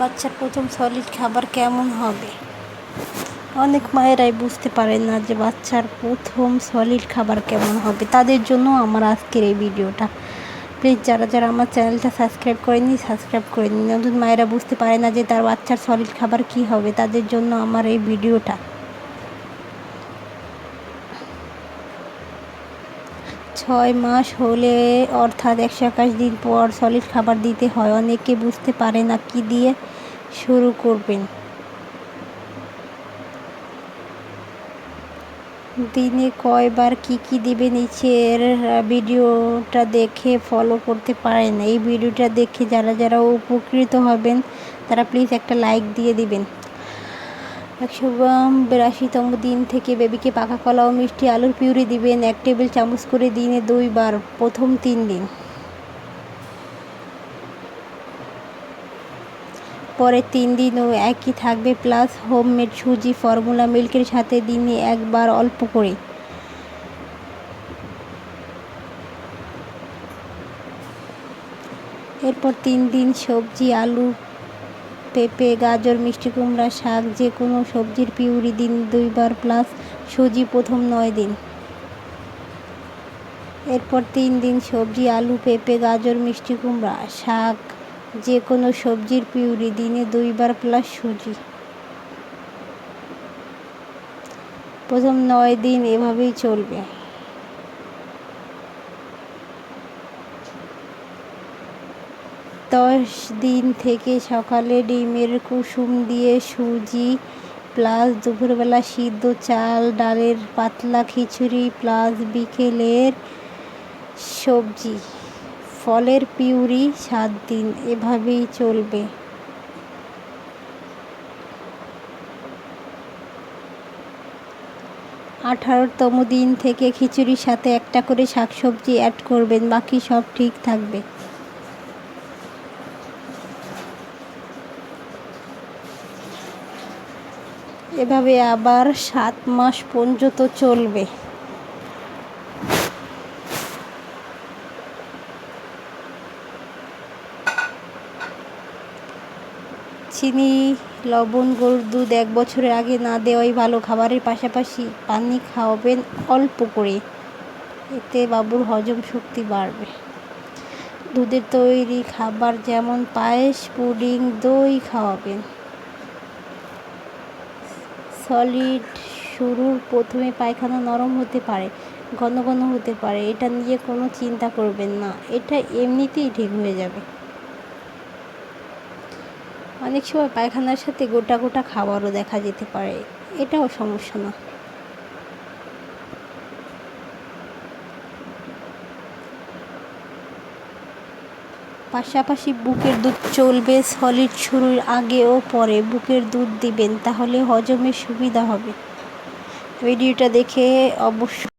বাচ্চার প্রথম সলিড খাবার কেমন হবে? অনেক মায়েরাই বুঝতে পারে না যে বাচ্চার প্রথম সলিড খাবার কেমন হবে। তাদের জন্য আমার আজকের এই ভিডিওটা। প্লিজ যারা যারা আমার চ্যানেলটা সাবস্ক্রাইব করেনি সাবস্ক্রাইব করে নিন। নতুন মায়েরা বুঝতে পারে না যে তার বাচ্চার সলিড খাবার কি হবে। তাদের জন্য আমার এই ভিডিওটা। ছয় মাস হলে অর্থাৎ একশো একাশ দিন পর সলিড খাবার দিতে হয়। অনেকে বুঝতে পারে না কি দিয়ে শুরু করবেন। দিনে কয়বার কি কি দিবে নিচের ভিডিওটা দেখে ফলো করতে পারেন। এই ভিডিওটা দেখে যারা যারা উপকৃত হবেন, তারা প্লিজ একটা লাইক দিয়ে দিবেন। একশো বিরাশিতম দিন থেকে বেবিকে পাকা কলা ও মিষ্টি আলুর পিউরি দিবেন, এক টেবিল চামচ করে দিনে দুইবার, প্রথম তিন দিন। পরে তিন দিনও একই থাকবে, প্লাস হোমমেড সুজি, ফর্মুলা মিল্কের সাথে দিনে একবার অল্প করে। এরপর তিন দিন সবজি, আলু পেঁপে, গাজর, মিষ্টি কুমড়া শাক, যে কোনো সবজির পিউরি দিন দুইবার প্লাস সুজি প্রথম নয় দিন। এরপর তিন দিন সবজি, আলু, পেঁপে, গাজর, মিষ্টি কুমড়া শাক, যে কোনো সবজির পিউরি দিনে দুইবার প্লাস সুজি। প্রথম নয় দিন এভাবেই চলবে। দশ দিন থেকে সকালে ডিমের কুসুম দিয়ে সুজি, প্লাস দুপুরবেলা সিদ্ধ চাল, ডালের পাতলা খিচুড়ি, প্লাস বিকেলের সবজি। ফলের পিউরি সাত দিন, এভাবেই চলবে। আঠারোতম দিন থেকে খিচুড়ির সাথে একটা করে শাকসবজি অ্যাড করবেন, বাকি সব ঠিক থাকবে। এভাবে আবার সাত মাস পর্যন্ত চলবে। চিনি, লবণ গরুর দুধ এক বছরের আগে না দেওয়াই ভালো। খাবারের পাশাপাশি পানি খাওয়াবেন অল্প করে। এতে বাবুর হজম শক্তি বাড়বে। দুধের তৈরি খাবার যেমন পায়েস, পুডিং, দই খাওয়াবেন। সলিড শুরুর প্রথমে পায়খানা নরম হতে পারে, ঘন ঘন হতে পারে, এটা নিয়ে কোনো চিন্তা করবেন না, এটা এমনিতেই ঠিক হয়ে যাবে। অনেক সময় পায়খানার সাথে গোটা গোটা খাবারও দেখা যেতে পারে, এটাও সমস্যা না। পাশাপাশি বুকের দুধ চলবে, সলিড শুরুর আগে ও পরে বুকের দুধ দিবেন, তাহলে হজমের সুবিধা হবে। ভিডিওটা দেখে অবশ্যই